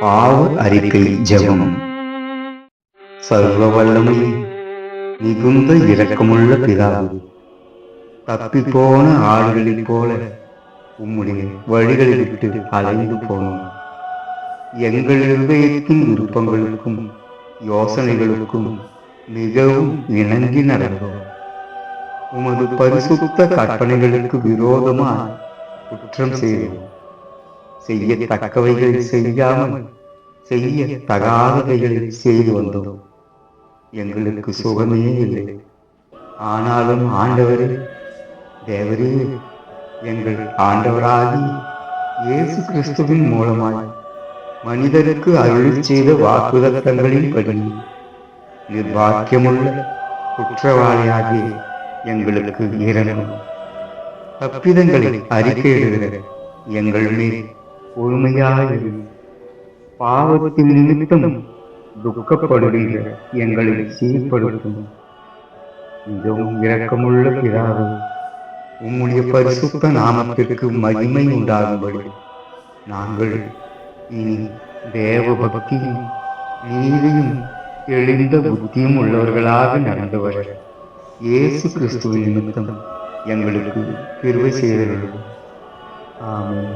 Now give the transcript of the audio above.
பாவ அறிக்கை ஜபம். சர்வ வல்லமையை மிகுந்த இரக்கமுள்ள பிதாவு தப்பிப்போன ஆடுகளைப் போல உம்முடைய வழிகளை விட்டு அலைந்து போனோம். எங்கள் இருதயத்தின் விருப்பங்களுக்கும் யோசனைகளுக்கும் மிகவும் இணங்கி நடந்தோம். உமது பரிசுத்த கற்பனைகளுக்கு விரோதமாக குற்றம் செய்தோம். செய்யத்தக்கவைகளை செய்யாமல் செய்ய தகாதவைகளை செய்து வந்தோம். எங்களுக்கு சுகமே இல்லை. ஆனாலும் ஆண்டவரே தேவரே எங்கள் ஆண்டவராகி இயேசு கிறிஸ்துவின் மூலமாய் மனிதருக்கு அருள் செய்த வாக்குதத்தங்களின் படி நிர்வாக்கியமுள்ள குற்றவாளியாகிய எங்களுக்கு இரணும் தப்பிதங்களை அறிக்கையிடுகிற எங்கள் மீது பொறுமையாயிரு. பாவத்தின் நிமித்தம் துக்கப்படுகின்ற எங்களை சீர்படுத்தும். மிகவும் இரக்கமுள்ள பிதாவே உம்முடைய பரிசுத்த நாமத்திற்கு மகிமை உண்டாகும்படி நாங்கள் இனி தேவ பக்தியும் நீதியும் தெளிந்த புத்தியும் உள்ளவர்களாக நடந்து வர இயேசு கிறிஸ்துவின் நிமித்தம் எங்களுக்கு கிருபை செய்தது ஆமாம்